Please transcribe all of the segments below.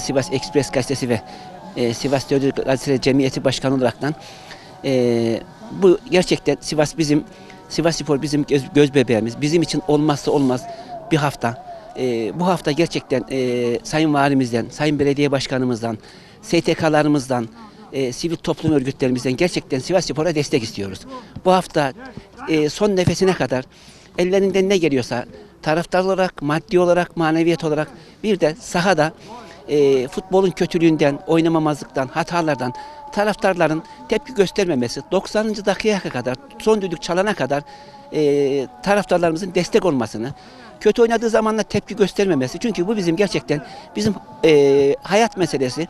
Sivas Ekspres Gazetesi ve e, Sivas Dördü Gazetesi Cemiyeti Başkanı olaraktan e, bu gerçekten Sivas bizim Sivas Spor bizim göz, göz bebeğimiz. Bizim için olmazsa olmaz bir hafta. E, bu hafta gerçekten e, Sayın Valimizden, Sayın Belediye Başkanımızdan, STK'larımızdan, e, sivil toplum örgütlerimizden gerçekten Sivas Spor'a destek istiyoruz. Bu hafta e, son nefesine kadar ellerinden ne geliyorsa taraftar olarak, maddi olarak, maneviyat olarak bir de sahada e, futbolun kötülüğünden, oynamamazlıktan, hatalardan taraftarların tepki göstermemesi, 90. dakikaya kadar, son düdük çalana kadar e, taraftarlarımızın destek olmasını, kötü oynadığı zamanla tepki göstermemesi. Çünkü bu bizim gerçekten bizim e, hayat meselesi.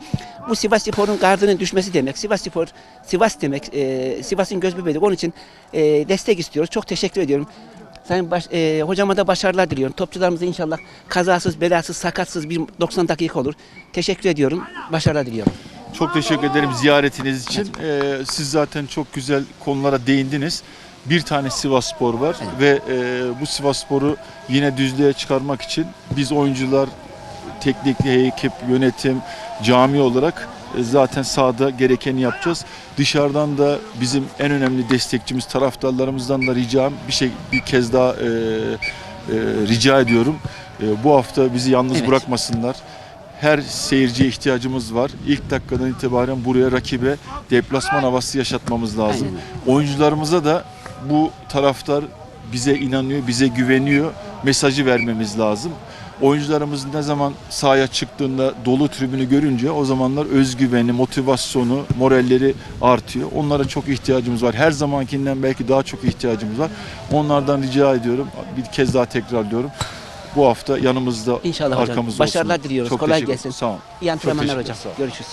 Bu Sivas Spor'un gardının düşmesi demek. Sivas Spor, Sivas demek. E, Sivas'ın göz bebeği. Onun için e, destek istiyoruz. Çok teşekkür ediyorum. Sayın baş, e, hocama da başarılar diliyorum. Topçularımız inşallah kazasız, belasız, sakatsız bir 90 dakika olur. Teşekkür ediyorum. Başarılar diliyorum. Çok teşekkür ederim ziyaretiniz için. Ee, siz zaten çok güzel konulara değindiniz. Bir tane Sivas Spor var ve e, bu Sivas Spor'u yine düzlüğe çıkarmak için biz oyuncular, teknik ekip, yönetim, cami olarak e, zaten sahada gerekeni yapacağız. Dışarıdan da bizim en önemli destekçimiz taraftarlarımızdan da ricam bir şey bir kez daha e, e, rica ediyorum. E, bu hafta bizi yalnız Evet. bırakmasınlar. Her seyirciye ihtiyacımız var. İlk dakikadan itibaren buraya rakibe deplasman havası yaşatmamız lazım. Oyuncularımıza da bu taraftar bize inanıyor, bize güveniyor mesajı vermemiz lazım. Oyuncularımız ne zaman sahaya çıktığında dolu tribünü görünce o zamanlar özgüveni, motivasyonu, moralleri artıyor. Onlara çok ihtiyacımız var. Her zamankinden belki daha çok ihtiyacımız var. Onlardan rica ediyorum. Bir kez daha tekrarlıyorum. Bu hafta yanımızda, İnşallah hocam. arkamızda Başarılar olsunlar. diliyoruz. Çok Kolay teşekkür- gelsin. Sağ olun. İyi antrenmanlar hocam. ederim. Sağ olun. Görüşürüz.